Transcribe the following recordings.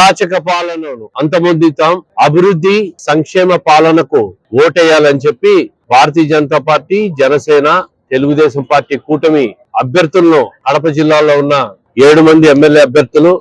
అరాచక పాలనను అంతమొందితాం. అభివృద్ధి సంక్షేమ పాలనకు ఓటేయాలని చెప్పి భారతీయ జనతా పార్టీ జనసేన తెలుగుదేశం పార్టీ కూటమి అభ్యర్థులను కడప జిల్లాలో ఉన్న ఏడు మంది ఎమ్మెల్యే అభ్యర్థులు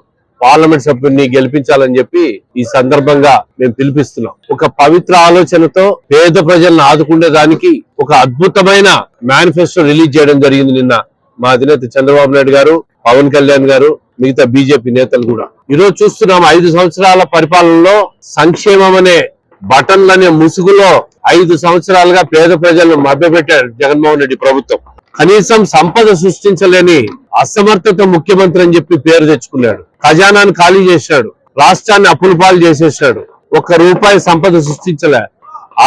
పార్లమెంట్ సభ్యుడిని గెలిపించాలని చెప్పి ఈ సందర్భంగా మేము పిలిపిస్తున్నాం. ఒక పవిత్ర ఆలోచనతో పేద ప్రజలను ఆదుకునే దానికి ఒక అద్భుతమైన మేనిఫెస్టో రిలీజ్ చేయడం జరిగింది నిన్న మా అధినేత చంద్రబాబు నాయుడు గారు పవన్ కళ్యాణ్ గారు మిగతా బీజేపీ నేతలు కూడా. ఈరోజు చూస్తున్నాం ఐదు సంవత్సరాల పరిపాలనలో సంక్షేమం అనే బటన్లనే ముసుగులో ఐదు సంవత్సరాలుగా పేద ప్రజలను మభ్యపెట్టారు జగన్మోహన్ రెడ్డి ప్రభుత్వం. కనీసం సంపద సృష్టించలేని అసమర్థత ముఖ్యమంత్రి అని చెప్పి పేరు తెచ్చుకున్నాడు. ఖజానాను ఖాళీ చేశాడు. రాష్ట్రాన్ని అప్పుల పాలు చేసేసాడు ఒక్క రూపాయి సంపద సృష్టించలే.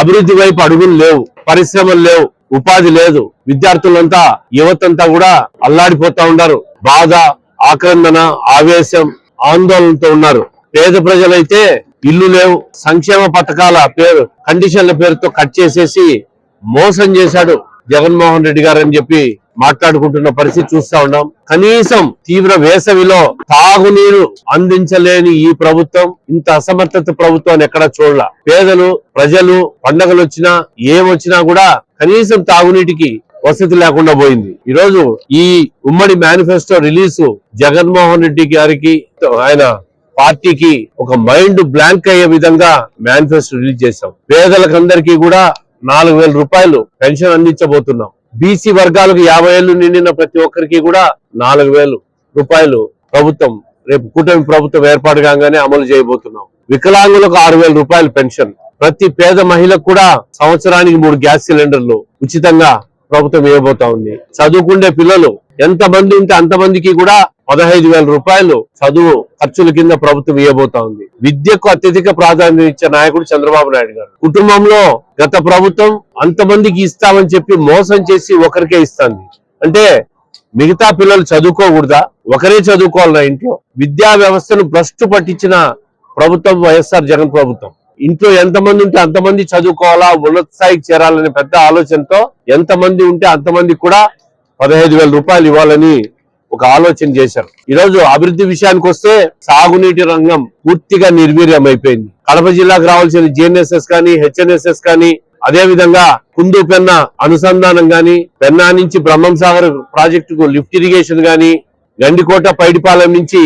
అభివృద్ధి వైపు అడుగులు లేవు. పరిశ్రమలు లేవు. ఉపాధి లేదు. విద్యార్థులంతా యువతంతా కూడా అల్లాడిపోతా ఉన్నారు. బాధ ఆక్రందన ఆవేశం ఆందోళనతో ఉన్నారు. పేద ప్రజలైతే ఇల్లు లేవు. సంక్షేమ పథకాల పేరు కండిషన్ల పేరుతో కట్ చేసేసి మోసం చేశాడు జగన్మోహన్ రెడ్డి గారు అని చెప్పి మాట్లాడుకుంటున్న పరిస్థితి చూస్తా ఉన్నాం. కనీసం తీవ్ర వేసవిలో తాగునీరు అందించలేని ఈ ప్రభుత్వం ఇంత అసమర్థత ప్రభుత్వాన్ని ఎక్కడా చూడాల. పేదలు ప్రజలు పండగలు వచ్చినా ఏమొచ్చినా కూడా కనీసం తాగునీటికి వసతి లేకుండా పోయింది. ఈ రోజు ఈ ఉమ్మడి మేనిఫెస్టో రిలీజ్ జగన్మోహన్ రెడ్డి గారికి ఆయన పార్టీకి ఒక మైండ్ బ్లాంక్ అయ్యే విధంగా మేనిఫెస్టో రిలీజ్ చేశాం. పేదలకందరికీ కూడా నాలుగు వేల రూపాయలు పెన్షన్ అందించబోతున్నాం. బీసీ వర్గాలకు యాభై ఏళ్ళు నిండిన ప్రతి ఒక్కరికి కూడా నాలుగు వేలు రూపాయలు ప్రభుత్వం రేపు కూటమి ప్రభుత్వం ఏర్పాటు కాగానే అమలు చేయబోతున్నాం. వికలాంగులకు ఆరు వేల రూపాయలు పెన్షన్. ప్రతి పేద మహిళకు కూడా సంవత్సరానికి మూడు గ్యాస్ సిలిండర్లు ఉచితంగా ప్రభుత్వం ఇవ్వబోతా ఉంది. చదువుకుండే పిల్లలు ఎంత మంది ఉంటే అంతమందికి కూడా పదహైదు వేల రూపాయలు చదువు ఖర్చుల కింద ప్రభుత్వం ఇవ్వబోతా ఉంది. విద్యకు అత్యధిక ప్రాధాన్యత ఇచ్చే నాయకుడు చంద్రబాబు నాయుడు గారు. కుటుంబంలో గత ప్రభుత్వం అంతమందికి ఇస్తామని చెప్పి మోసం చేసి ఒకరికే ఇస్తుంది. అంటే మిగతా పిల్లలు చదువుకోకూడదా? ఒకరే చదువుకోవాలన్నా ఇంట్లో. విద్యా వ్యవస్థను భ్రష్టు పట్టించిన ప్రభుత్వం వైఎస్ఆర్ జగన్ ప్రభుత్వం. ఇంట్లో ఎంతమంది ఉంటే అంతమంది చదువుకోవాలా? ఉన్నత స్థాయికి చేరాలనే పెద్ద ఆలోచనతో ఎంతమంది ఉంటే అంతమందికి కూడా పదహైదు వేల రూపాయలు ఇవ్వాలని ఒక ఆలోచన చేశారు. ఈరోజు అభివృద్ధి విషయానికి వస్తే సాగునీటి రంగం పూర్తిగా నిర్వీర్యం అయిపోయింది కడప జిల్లాకు రావాల్సిన జిఎన్ఎస్ఎస్ కానీ హెచ్ఎన్ఎస్ఎస్ కానీ అదే విధంగా కుందు పెన్న అనుసంధానం గాని పెన్నా నుంచి బ్రహ్మం సాగర్ ప్రాజెక్టుకు లిఫ్ట్ ఇరిగేషన్ గాని గండికోట పైడిపాలెం నుంచి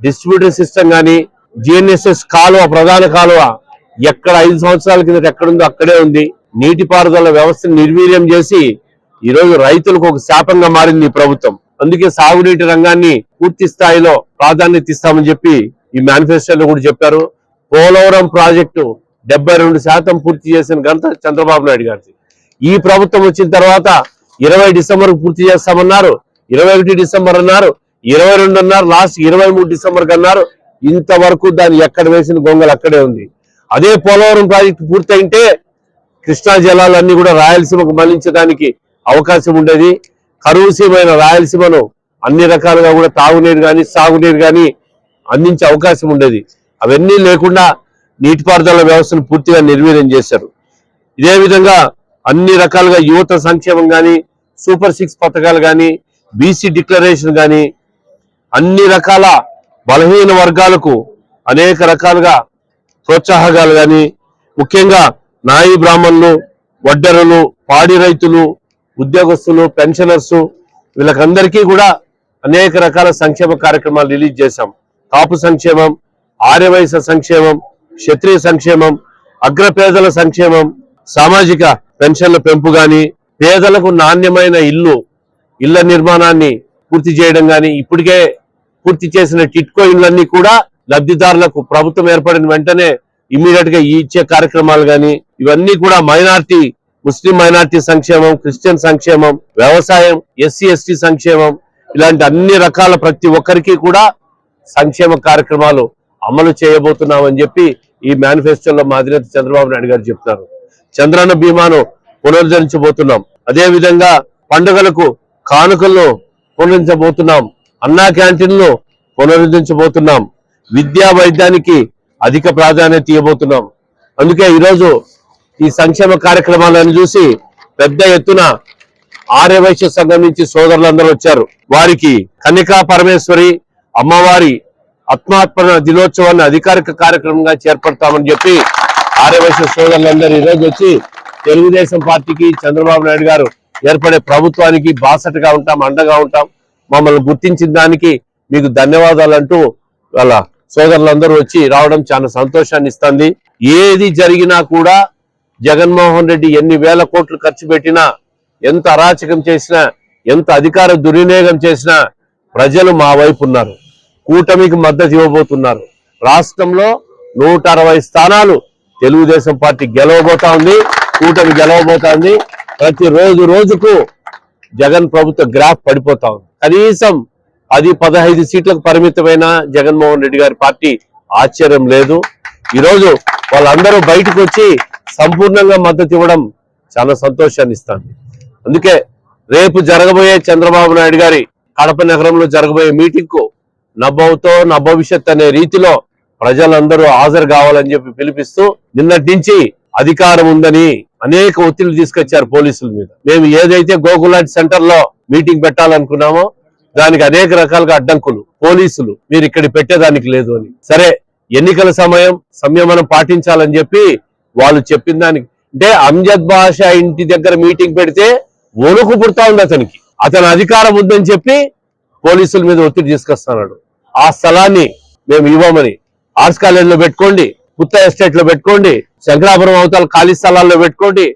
డిస్ట్రిబ్యూటర్ సిస్టమ్ గాని జిఎన్ఎస్ఎస్ కాలువ ప్రధాన కాలువ ఎక్కడ ఐదు సంవత్సరాల కింద ఎక్కడుందో అక్కడే ఉంది. నీటిపారుదల వ్యవస్థను నిర్వీర్యం చేసి ఈ రోజు రైతులకు ఒక శాపంగా మారింది ఈ ప్రభుత్వం. అందుకే సాగునీటి రంగాన్ని పూర్తి స్థాయిలో ప్రాధాన్యత ఇస్తామని చెప్పి ఈ మేనిఫెస్టోలో కూడా చెప్పారు. పోలవరం ప్రాజెక్టు డెబ్బై రెండు శాతం పూర్తి చేసిన ఘనత చంద్రబాబు నాయుడు గారిది. ఈ ప్రభుత్వం వచ్చిన తర్వాత ఇరవై డిసెంబర్ పూర్తి చేస్తామన్నారు ఇరవై ఒకటి డిసెంబర్ అన్నారు ఇరవై రెండు అన్నారు లాస్ట్ ఇరవై మూడు డిసెంబర్ అన్నారు. ఇంతవరకు దాన్ని ఎక్కడ వేసిన గొంగలు అక్కడే ఉంది. అదే పోలవరం ప్రాజెక్టు పూర్తయింటే కృష్ణా జలాలన్నీ కూడా రాయలసీమకు మళ్ళించడానికి అవకాశం ఉండేది. కరువుసీమైన రాయలసీమను అన్ని రకాలుగా కూడా తాగునీరు కానీ సాగునీరు కానీ అందించే అవకాశం ఉండేది. అవన్నీ లేకుండా నీటిపారుదల వ్యవస్థను పూర్తిగా నిర్వీర్యం చేశారు. ఇదే విధంగా అన్ని రకాలుగా యువత సంక్షేమం కానీ సూపర్ సిక్స్ పథకాలు కానీ బీసీ డిక్లరేషన్ కానీ అన్ని రకాల బలహీన వర్గాలకు అనేక రకాలుగా ప్రోత్సాహకాలు కానీ ముఖ్యంగా నాయి బ్రాహ్మణులు వడ్డరులు పాడి రైతులు ఉద్యోగస్తులు పెన్షనర్స్ వీళ్ళకందరికీ కూడా అనేక రకాల సంక్షేమ కార్యక్రమాలు రిలీజ్ చేశాం. కాపు సంక్షేమం ఆర్యవయస సంక్షేమం క్షత్రియ సంక్షేమం అగ్రపేదల సంక్షేమం సామాజిక పెన్షన్ల పెంపు కానీ పేదలకు నాణ్యమైన ఇల్లు ఇళ్ళ నిర్మాణాన్ని పూర్తి చేయడం కానీ ఇప్పటికే పూర్తి చేసిన టిట్కో ఇళ్ళన్నీ కూడా లబ్ధిదారులకు ప్రభుత్వం ఏర్పడిన వెంటనే ఇమీడియట్గా ఇచ్చే కార్యక్రమాలు గాని ఇవన్నీ కూడా మైనార్టీ ముస్లిం మైనార్టీ సంక్షేమం క్రిస్టియన్ సంక్షేమం వ్యవసాయం ఎస్సీ ఎస్టీ సంక్షేమం ఇలాంటి అన్ని రకాల ప్రతి ఒక్కరికి కూడా సంక్షేమ కార్యక్రమాలు అమలు చేయబోతున్నామని చెప్పి ఈ మేనిఫెస్టోలో మా అధినేత చంద్రబాబు నాయుడు గారు చెప్తున్నారు. చంద్రన్న బీమాను పునరుద్ధరించబోతున్నాం. అదే విధంగా పండుగలకు కానుకలను పునరుద్ధరించబోతున్నాం. అన్నా క్యాంటీన్లు పునరుద్ధరించబోతున్నాం. విద్యా వైద్యానికి అధిక ప్రాధాన్యత ఇవ్వబోతున్నాం. అందుకే ఈరోజు ఈ సంక్షేమ కార్యక్రమాలను చూసి పెద్ద ఎత్తున ఆర్యవైశ్య సంఘం నుంచి సోదరులందరూ వచ్చారు. వారికి కన్యకా పరమేశ్వరి అమ్మవారి ఆత్మార్పణ దినోత్సవాన్ని అధికారిక కార్యక్రమంగా చేపడతామని చెప్పి ఆర్యవైశ్య సోదరులందరూ ఈ రోజు వచ్చి తెలుగుదేశం పార్టీకి చంద్రబాబు నాయుడు గారు ఏర్పడే ప్రభుత్వానికి బాసటగా ఉంటాం అండగా ఉంటాం. మమ్మల్ని గుర్తించిన దానికి మీకు ధన్యవాదాలు అంటూ వాళ్ళ సోదరులందరూ వచ్చి రావడం చాలా సంతోషాన్ని ఇస్తుంది ఏది జరిగినా కూడా జగన్మోహన్ రెడ్డి ఎన్ని వేల కోట్లు ఖర్చు పెట్టినా ఎంత అరాచకం చేసినా ఎంత అధికార దుర్వినియోగం చేసినా ప్రజలు మా వైపు ఉన్నారు కూటమికి మద్దతు ఇవ్వబోతున్నారు. రాష్ట్రంలో నూట అరవై స్థానాలు తెలుగుదేశం పార్టీ గెలవబోతా ఉంది కూటమి గెలవబోతా ఉంది. ప్రతి రోజు రోజుకు జగన్ ప్రభుత్వ గ్రాఫ్ పడిపోతా ఉంది. కనీసం అది పదహైదు సీట్లకు పరిమితమైన జగన్మోహన్ రెడ్డి గారి పార్టీ ఆశ్చర్యం లేదు. ఈరోజు వాళ్ళందరూ బయటకు వచ్చి సంపూర్ణంగా మద్దతు ఇవ్వడం చాలా సంతోషాన్ని ఇస్తాను అందుకే రేపు జరగబోయే చంద్రబాబు నాయుడు గారి కడప నగరంలో జరగబోయే మీటింగ్కు నభవుతో నభవిష్యత్ అనే రీతిలో ప్రజలందరూ హాజరు కావాలని చెప్పి పిలిపిస్తూ నిన్నటి నుంచి అధికారం ఉందని అనేక ఒత్తిళ్ళు తీసుకొచ్చారు పోలీసుల మీద. మేము ఏదైతే గోకులాంటి సెంటర్లో మీటింగ్ పెట్టాలనుకున్నామో దానికి అనేక రకాలుగా అడ్డంకులు. పోలీసులు మీరు ఇక్కడ పెట్టేదానికి లేదు అని. సరే ఎన్నికల సమయం సంయమనం పాటించాలని చెప్పి వాళ్ళు చెప్పిన దానికి. అంటే అంజద్ బాషా ఇంటి దగ్గర మీటింగ్ పెడితే వణుకు పుడతా ఉంది అతనికి. అతని అధికారం ఉందని చెప్పి పోలీసుల మీద ఒత్తిడి తీసుకొస్తున్నాడు. ఆ స్థలాన్ని మేము ఇవ్వమని. ఆర్ట్స్ కాలేజీలో పెట్టుకోండి పుత్త ఎస్టేట్లో పెట్టుకోండి శంకరాపురం అవతల ఖాళీ స్థలాల్లో పెట్టుకోండి.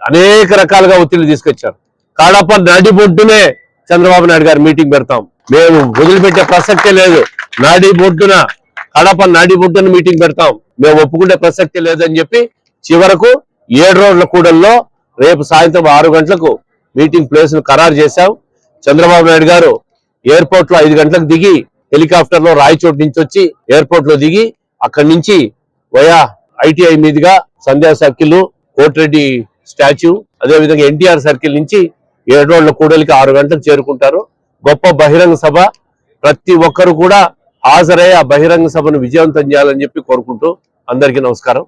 అనేక రకాలుగా ఒత్తిడి తీసుకొచ్చారు. కాడప్ప నడి బొడ్డునే చంద్రబాబు నాయుడు గారు మీటింగ్ పెడతాం. మేము వదిలిపెట్టే ప్రసక్తే లేదు. నాడీ బొడ్డున కడప నాడీ బొడ్డున మీటింగ్ పెడతాం. మేము ఒప్పుకుంటే ప్రసక్తి లేదని చెప్పి చివరకు ఏడు రోజుల కూడల్లో రేపు సాయంత్రం ఆరు గంటలకు మీటింగ్ ప్లేస్ను ఖరారు చేశాం. చంద్రబాబు నాయుడు గారు ఎయిర్పోర్ట్లో ఐదు గంటలకు దిగి హెలికాప్టర్లో రాయచోటు నుంచి వచ్చి ఎయిర్పోర్ట్లో దిగి అక్కడి నుంచి వయా ఐటీఐ మీదుగా సంధ్యా సర్కిల్ కోటిరెడ్డి స్టాచ్యూ అదే విధంగా ఎన్టీఆర్ సర్కిల్ నుంచి ఏడు రోజుల కూడలికి ఆరు గంటలకు చేరుకుంటారు. గొప్ప బహిరంగ సభ. ప్రతి ఒక్కరు కూడా హాజరై ఆ బహిరంగ సభను విజయవంతం చేయాలని చెప్పి కోరుకుంటూ అందరికీ నమస్కారం.